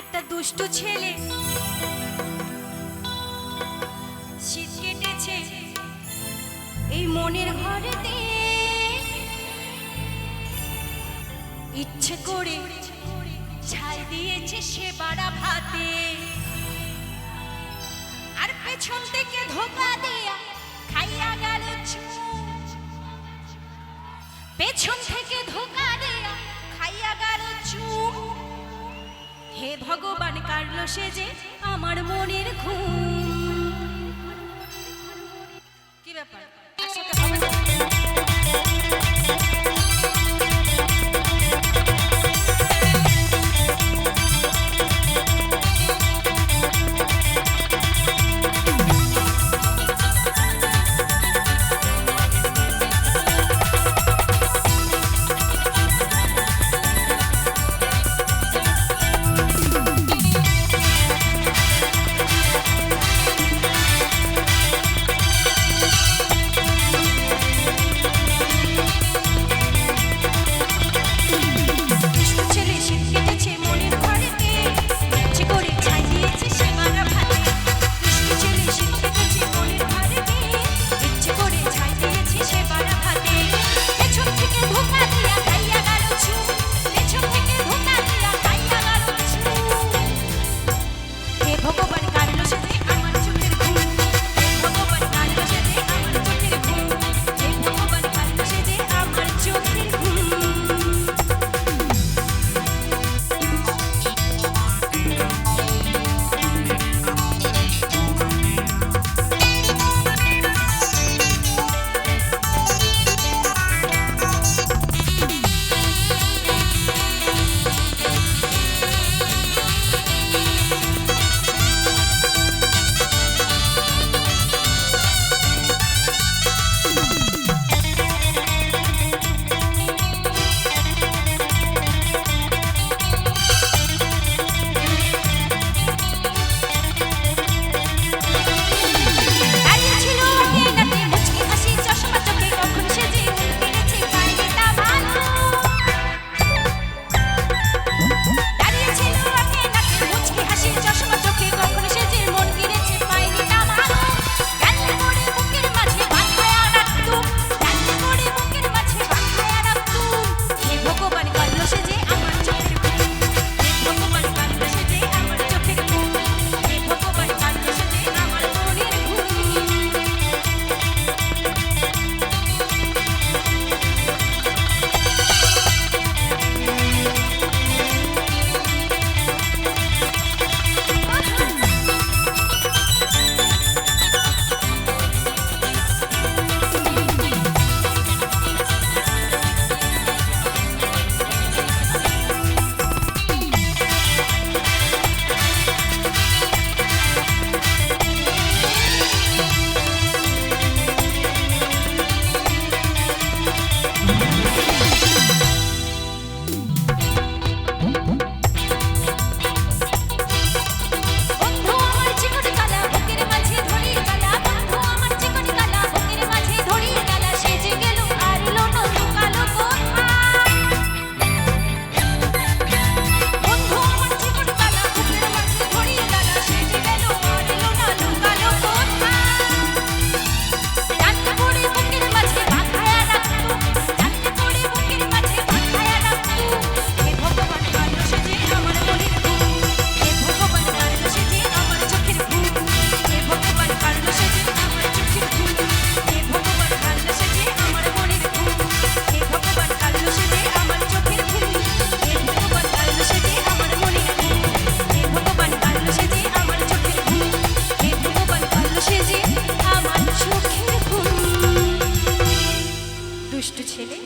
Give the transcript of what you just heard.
একটা দুষ্টু ছেলে। শীত কেটেছে এই মনের ঘরেতে। ইচ্ছে করে ছাই দিয়েছে সে বাড়া ভাতে। আর পেছন থেকে ধোকা দিয়া খাইয়া গেল পেছন থেকে ভগবান কার্ল সে যে আমার মনের ঘুম। ছেলে?